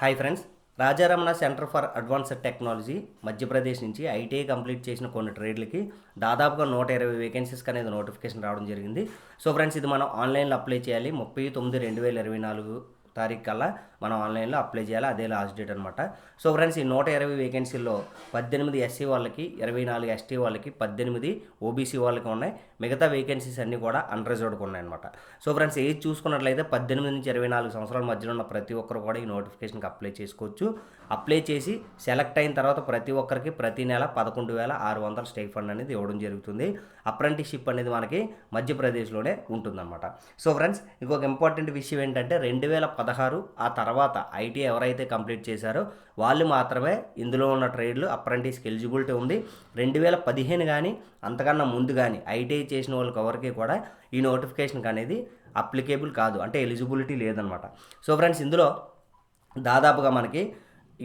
Hi friends. Raja Ramanna centre for advanced technology Madhya Pradesh నుంచి ITI complete చేసిన కొన్ని ట్రేడ్లకి దాదాపుగా నూట ఇరవై వేకెన్సీస్కి అనేది నోటిఫికేషన్ రావడం జరిగింది. సో ఫ్రెండ్స్ ఇది మనం ఆన్లైన్లో అప్లై చేయాలి. ముప్పై తొమ్మిది రెండు వేల ఇరవై నాలుగు తారీఖు కల్లా మనం ఆన్లైన్లో అప్లై చేయాలి. అదే లాస్ట్ డేట్ అనమాట సో ఫ్రెండ్స్ ఈ నూట ఇరవై వేకెన్సీల్లో పద్దెనిమిది ఎస్సీ వాళ్ళకి ఇరవై నాలుగు ఎస్టీ వాళ్ళకి పద్దెనిమిది ఓబీసీ వాళ్ళకి ఉన్నాయి. మిగతా వేకెన్సీస్ అన్నీ కూడా అన్రిజర్వ్డ్గా ఉన్నాయన్నమాట సో ఫ్రెండ్స్ ఏజ్ చూసుకున్నట్లయితే పద్దెనిమిది నుంచి ఇరవై నాలుగు సంవత్సరాల మధ్యలో ఉన్న ప్రతి ఒక్కరు కూడా ఈ నోటిఫికేషన్కి అప్లై చేసుకోవచ్చు. అప్లై చేసి సెలెక్ట్ అయిన తర్వాత ప్రతి ఒక్కరికి ప్రతి నెల పదకొండు వేల ఆరు వందల స్టైఫండ్ అనేది ఇవ్వడం జరుగుతుంది. అప్రెంటిస్షిప్ అనేది మనకి మధ్యప్రదేశ్లోనే ఉంటుందన్నమాట. సో ఫ్రెండ్స్ ఇంకొక ఇంపార్టెంట్ విషయం ఏంటంటే రెండు వేల పదహారు ఆ తర్వాత ఐటీ ఎవరైతే కంప్లీట్ చేశారో వాళ్ళు మాత్రమే ఇందులో ఉన్న ట్రేడ్లు అప్రెంటిస్కి ఎలిజిబిలిటీ ఉంది. రెండు వేల పదిహేను కానీ అంతకన్నా ముందు కానీ ఐటీఐ చేసిన వాళ్ళకి ఎవరికి కూడా ఈ నోటిఫికేషన్కి అనేది అప్లికేబుల్ కాదు. అంటే ఎలిజిబిలిటీ లేదనమాట. సో ఫ్రెండ్స్ ఇందులో దాదాపుగా మనకి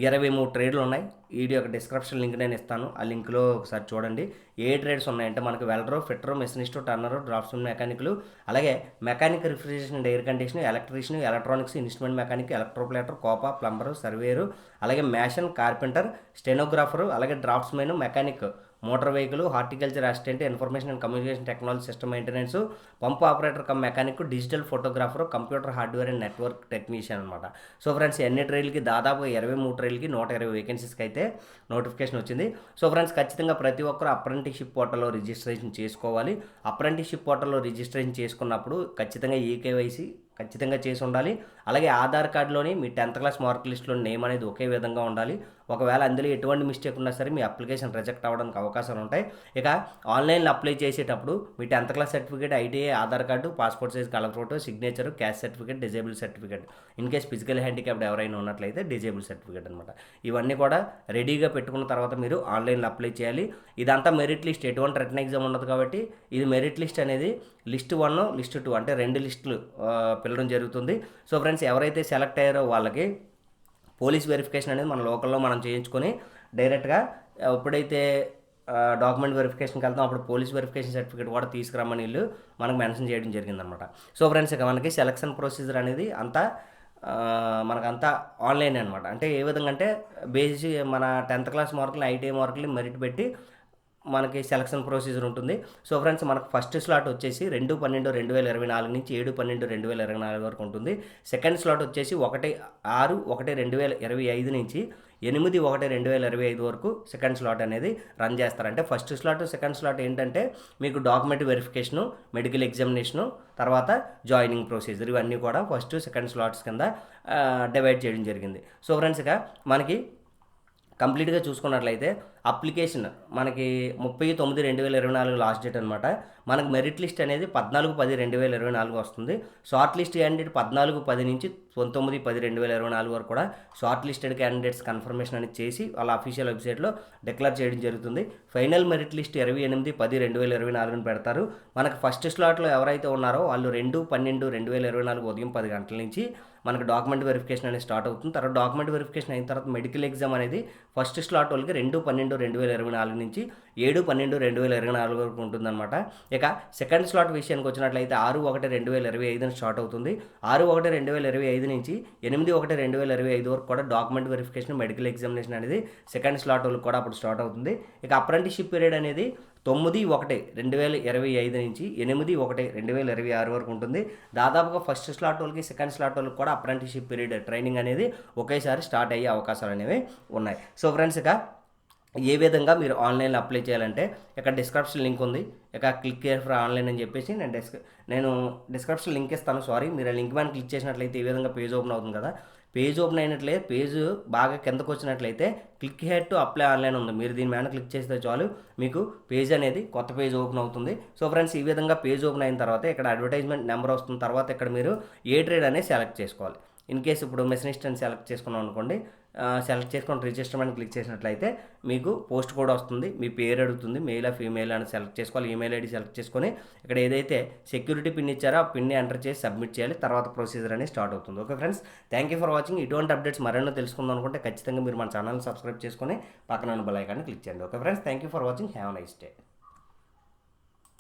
ఇరవై మూడు ట్రేడ్లు ఉన్నాయి. వీడియో యొక్క డిస్క్రిప్షన్ లింక్ నేను ఇస్తాను. ఆ లింక్లో ఒకసారి చూడండి. ఏ ట్రేడ్స్ ఉన్నాయంటే మనకు welder fitter machinist turner draftsmen మెకానిక్లు అలాగే mechanic refrigeration and air condition electrician electronics instrument mechanic electroplater COPA plumber surveyor అలాగే మ్యాషన్ కార్పెంటర్ స్టెనోగ్రాఫరు అలాగే draftsmen mechanic. Motor vehicle horticulture assistant information and communication technology system maintenance pump operator cum mechanic digital photographer computer hardware and network technician అనమాట so friends ఎన్ని ట్రైల్కి? దాదాపు ఇరవై మూడు ట్రైల్కి నూట ఇరవై వేకెన్సీస్కి అయితే నోటిఫికేషన్ వచ్చింది. సో ఫ్రెండ్స్ ఖచ్చితంగా ప్రతి ఒక్కరు అప్రెంటిషిప్ పోర్టల్లో రిజిస్ట్రేషన్ చేసుకోవాలి. అప్రెంటిషిప్ పోర్టల్లో రిజిస్ట్రేషన్ చేసుకున్నప్పుడు ఖచ్చితంగా ఈకేవైసీ ఖచ్చితంగా చేసి ఉండాలి. అలాగే ఆధార్ కార్డులోని మీ టెన్త్ క్లాస్ మార్క్ లిస్ట్లో నేమ్ అనేది ఒకే విధంగా ఉండాలి. ఒకవేళ అందులో ఎటువంటి మిస్టేక్ ఉన్నా సరే మీ అప్లికేషన్ రిజెక్ట్ అవ్వడానికి అవకాశాలు ఉంటాయి. ఇక ఆన్లైన్లో అప్లై చేసేటప్పుడు మీ tenth class certificate ITI Aadhaar card passport size colour photo signature caste certificate disable certificate. In case physical handicapped ఎవరైనా ఉన్నట్లయితే డిజేబుల్ సర్టిఫికేట్ అనమాట ఇవన్నీ కూడా రెడీగా పెట్టుకున్న తర్వాత మీరు ఆన్లైన్లో అప్లై చేయాలి. ఇదంతా మెరిట్ లిస్ట్. ఎటువంటి రిటర్న్ ఎగ్జామ్ ఉండదు కాబట్టి ఇది మెరిట్ లిస్ట్ అనేది లిస్ట్ వన్ లిస్ట్ టూ అంటే రెండు లిస్టులు పిల్లడం జరుగుతుంది. సో ఫ్రెండ్స్ ఎవరైతే సెలెక్ట్ అయ్యారో వాళ్ళకి పోలీస్ వెరిఫికేషన్ అనేది మన లోకల్లో మనం చేయించుకొని డైరెక్ట్గా ఎప్పుడైతే డాక్యుమెంట్ వెరిఫికేషన్కి వెళ్తాం అప్పుడు పోలీస్ వెరిఫికేషన్ సర్టిఫికేట్ కూడా తీసుకురమ్మని వీళ్ళు మనకు మెన్షన్ చేయడం జరిగిందనమాట. సో ఫ్రెండ్స్ ఇక మనకి సెలక్షన్ ప్రొసీజర్ అనేది అంతా మనకంతా ఆన్లైన్ అనమాట. అంటే ఏ విధంగా అంటే బేసి మన టెన్త్ క్లాస్ మార్కులు ఐటీఐ మార్కులు మెరిట్ పెట్టి మనకి సెలక్షన్ ప్రొసీజర్ ఉంటుంది. సో ఫ్రెండ్స్ మనకు ఫస్ట్ స్లాట్ వచ్చేసి రెండు పన్నెండు రెండు వేల ఇరవై నాలుగు నుంచి ఏడు పన్నెండు రెండు వేల ఇరవై నాలుగు వరకు ఉంటుంది. సెకండ్ స్లాట్ వచ్చేసి ఒకటి ఆరు ఒకటి రెండు వేల ఇరవై ఐదు నుంచి ఎనిమిది ఒకటి రెండు వేల ఇరవై ఐదు వరకు సెకండ్ స్లాట్ అనేది రన్ చేస్తారు. అంటే ఫస్ట్ స్లాట్ సెకండ్ స్లాట్ ఏంటంటే మీకు డాక్యుమెంట్ వెరిఫికేషను మెడికల్ ఎగ్జామినేషను తర్వాత జాయినింగ్ ప్రొసీజర్ ఇవన్నీ కూడా ఫస్ట్ సెకండ్ స్లాట్స్ కింద డివైడ్ చేయడం జరిగింది. సో ఫ్రెండ్స్గా మనకి కంప్లీట్గా చూసుకున్నట్లయితే అప్లికేషన్ మనకి ముప్పై తొమ్మిది రెండు వేల ఇరవై నాలుగు లాస్ట్ డేట్ అనమాట మనకు మెరిట్ లిస్ట్ అనేది పద్నాలుగు పది రెండు వేల ఇరవై నాలుగు వస్తుంది. షార్ట్ లిస్ట్ క్యాండిడేట్ పద్నాలుగు పది నుంచి పంతొమ్మిది పది రెండు వేల ఇరవై నాలుగు వరకు కూడా షార్ట్ లిస్టెడ్ క్యాండిడేట్స్ కన్ఫర్మేషన్ అనేది చేసి వాళ్ళ అఫీషియల్ వెబ్సైట్లో డిక్లేర్ చేయడం జరుగుతుంది. ఫైనల్ మెరిట్ లిస్ట్ ఇరవై ఎనిమిది పది రెండు వేల ఇరవై నాలుగుని పెడతారు. మనకు ఫస్ట్ స్లాట్లో ఎవరైతే ఉన్నారో వాళ్ళు రెండు పన్నెండు రెండు వేల ఇరవై నాలుగు ఉదయం పది గంటల నుంచి మనకు డాక్యుమెంట్ వెరిఫికేషన్ అనేది స్టార్ట్ అవుతుంది. తర్వాత డాక్యుమెంట్ వెరిఫికేషన్ అయిన తర్వాత మెడికల్ ఎగ్జామ్ అనేది ఫస్ట్ స్లాట్ వాళ్ళకి రెండు పన్నెండు రెండు వేల ఇరవై నాలుగు నుంచి ఏడు పన్నెండు రెండు వేల ఇరవై నాలుగు వరకు ఉంటుందన్నమాట. ఇక సెకండ్ స్లాట్ విషయానికి వచ్చినట్లయితే ఆరు ఒకటి రెండు వేల ఇరవై ఐదున స్టార్ట్ అవుతుంది. ఆరు ఒకటి రెండు వేల ఇరవై ఐదు నుంచి ఎనిమిది ఒకటి రెండు వేల ఇరవై ఐదు వరకు కూడా డాక్యుమెంట్ వెరిఫికేషన్ మెడికల్ ఎగ్జామినేషన్ అనేది సెకండ్ స్లాట్ వాళ్ళకి కూడా అప్పుడు స్టార్ట్ అవుతుంది. ఇక అప్రెంటిషిప్ పీరియడ్ అనేది తొమ్మిది ఒకటి రెండు వేల ఇరవై ఐదు నుంచి ఎనిమిది ఒకటి రెండు వేల ఇరవై ఆరు వరకు ఉంటుంది. దాదాపుగా ఫస్ట్ స్లాట్ వాళ్ళకి సెకండ్ స్లాట్ వాళ్ళకి కూడా అప్రెంటిషిప్ పీరియడ్ ట్రైనింగ్ అనేది ఒకేసారి స్టార్ట్ అయ్యే అవకాశాలు అనేవి ఉన్నాయి. సో ఫ్రెండ్స్ ఇక ఏ విధంగా మీరు ఆన్లైన్లో అప్లై చేయాలంటే ఇక్కడ డిస్క్రిప్షన్ లింక్ ఉంది. ఇక క్లిక్ కేర్ ఫర్ ఆన్లైన్ అని చెప్పేసి నేను డిస్క్ నేను డిస్క్రిప్షన్ లింక్ ఇస్తాను సారీ మీరు ఆ లింక్ మీద క్లిక్ చేసినట్లయితే ఈ విధంగా పేజ్ ఓపెన్ అవుతుంది కదా. పేజ్ ఓపెన్ అయినట్లయితే పేజ్ బాగా కిందకు వచ్చినట్లయితే click here to apply online ఉంది. మీరు దీని మీద క్లిక్ చేస్తే చాలు మీకు పేజ్ అనేది కొత్త పేజ్ ఓపెన్ అవుతుంది. సో ఫ్రెండ్స్ ఈ విధంగా పేజ్ ఓపెన్ అయిన తర్వాత ఇక్కడ అడ్వర్టైజ్మెంట్ నెంబర్ వస్తున్న తర్వాత ఇక్కడ మీరు ఏ ట్రేడ్ అనేది సెలెక్ట్ చేసుకోవాలి. ఇన్ కేస్ ఇప్పుడు మెషనిస్ట్ అని సెలెక్ట్ చేసుకున్నాం అనుకోండి సెలెక్ట్ చేసుకొని రిజిస్టర్ అని క్లిక్ చేసినట్లయితే మీకు పోస్ట్ కోడ్ వస్తుంది. మీ పేరు అడుగుతుంది. మెయిల్ ఫీమేల్ అని సెలెక్ట్ చేసుకోవాలి. ఈమెయిల్ ఐడి సెలెక్ట్ చేసుకొని ఇక్కడ ఏదైతే సెక్యూరిటీ పిన్ ఇచ్చారో ఆ పిన్ని ఎంటర్ చేసి సబ్మిట్ చేయాలి. తర్వాత ప్రొసీజర్ అనేది స్టార్ట్ అవుతుంది. Okay friends thank you for watching ఇటువంటి అప్డేట్స్ మరెన్నో తెలుసుకుందాం అనుకుంటే ఖచ్చితంగా మీరు మన ఛానల్ సబ్స్క్రైబ్ చేసుకొని పక్కన బెల్ ఐకాన్ని క్లిక్ చేయండి. Okay friends thank you for watching have nice day